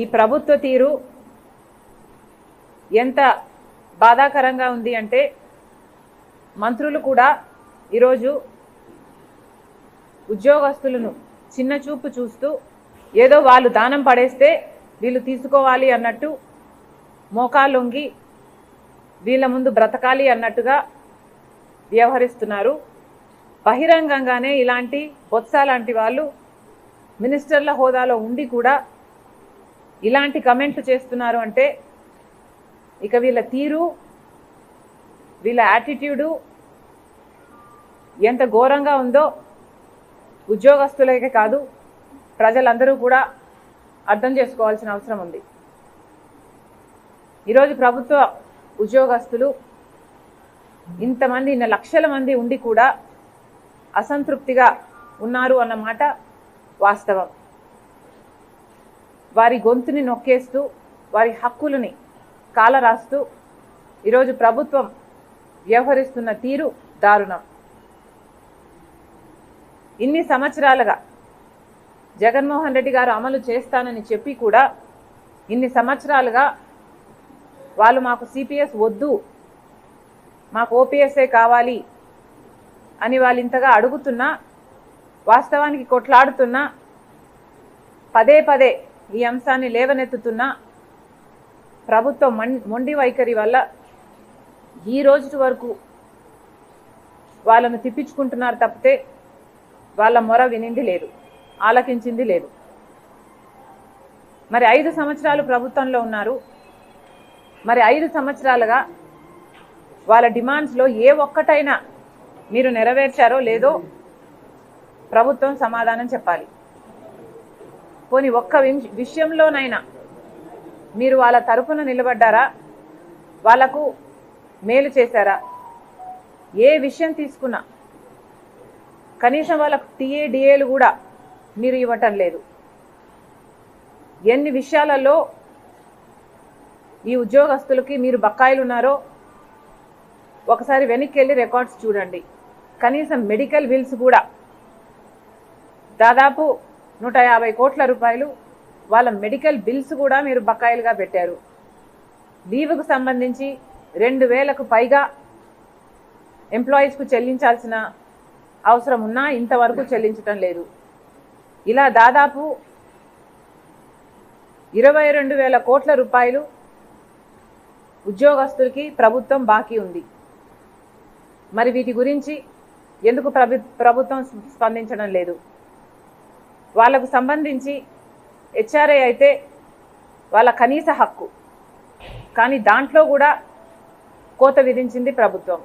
ఈ ప్రభుత్వ తీరు ఎంత బాధాకరంగా ఉంది అంటే మంత్రులు కూడా ఈరోజు ఉద్యోగస్తులను చిన్న చూపు చూస్తూ ఏదో వాళ్ళు దానం పడేస్తే వీళ్ళు తీసుకోవాలి అన్నట్టు మోకాలొంగి వీళ్ళ ముందు బ్రతకాలి అన్నట్టుగా వ్యవహరిస్తున్నారు. బహిరంగంగానే ఇలాంటి బొత్స లాంటి వాళ్ళు మినిస్టర్ల హోదాలో ఉండి కూడా ఇలాంటి కమెంట్లు చేస్తున్నారు అంటే ఇక వీళ్ళ తీరు వీళ్ళ యాటిట్యూడు ఎంత ఘోరంగా ఉందో ఉద్యోగస్తులకే కాదు ప్రజలందరూ కూడా అర్థం చేసుకోవాల్సిన అవసరం ఉంది. ఈరోజు ప్రభుత్వ ఉద్యోగస్తులు ఇంతమంది ఇన్న లక్షల మంది ఉండి కూడా అసంతృప్తిగా ఉన్నారు అన్నమాట వాస్తవం. వారి గొంతుని నొక్కేస్తూ వారి హక్కులని కాలరాస్తూ ఈరోజు ప్రభుత్వం వ్యవహరిస్తున్న తీరు దారుణం. ఇన్ని సంవత్సరాలుగా జగన్మోహన్ రెడ్డి గారు అమలు చేస్తానని చెప్పి కూడా ఇన్ని సంవత్సరాలుగా వాళ్ళు మాకు సిపిఎస్ వద్దు మాకు ఓపీఎస్ఏ కావాలి అని వాళ్ళు ఇంతగా అడుగుతున్నా వాస్తవానికి కొట్లాడుతున్నా పదే పదే ఈ అంశాన్ని లేవనెత్తుతున్న ప్రభుత్వం మం- మొండి వైఖరి వల్ల ఈ రోజు వరకు వాళ్ళను తిప్పించుకుంటున్నారు తప్పితే వాళ్ళ మొర వినింది లేదు ఆలకించింది లేదు. మరి ఐదు సంవత్సరాలు ప్రభుత్వంలో ఉన్నారు. మరి ఐదు సంవత్సరాలుగా వాళ్ళ డిమాండ్స్లో ఏ ఒక్కటైనా మీరు నెరవేర్చారో లేదో ప్రభుత్వం సమాధానం చెప్పాలి. పోని ఒక్క విషయంలోనైనా మీరు వాళ్ళ తరపున నిలబడ్డారా? వాళ్ళకు మేలు చేశారా? ఏ విషయం తీసుకున్నా కనీసం వాళ్ళకు టీఏడిఏలు కూడా మీరు ఇవ్వటం లేదు. ఎన్ని విషయాలలో ఈ ఉద్యోగస్తులకి మీరు బకాయిలు ఉన్నారో ఒకసారి వెనక్కి వెళ్ళి రికార్డ్స్ చూడండి. కనీసం మెడికల్ బిల్స్ కూడా దాదాపు నూట యాభై కోట్ల రూపాయలు వాళ్ళ మెడికల్ బిల్స్ కూడా మీరు బకాయిలుగా పెట్టారు. లీవ్కు సంబంధించి రెండు వేలకు పైగా ఎంప్లాయీస్కు చెల్లించాల్సిన అవసరం ఉన్నా ఇంతవరకు చెల్లించటం లేదు. ఇలా దాదాపు ఇరవై రెండు వేల కోట్ల రూపాయలు ఉద్యోగస్తులకి ప్రభుత్వం బాకీ ఉంది. మరి వీటి గురించి ఎందుకు ప్రభుత్వం స్పందించడం లేదు? వాళ్ళకు సంబంధించి హెచ్ఆర్ఏ అయితే వాళ్ళ కనీస హక్కు. కానీ దాంట్లో కూడా కోత విధించింది ప్రభుత్వం.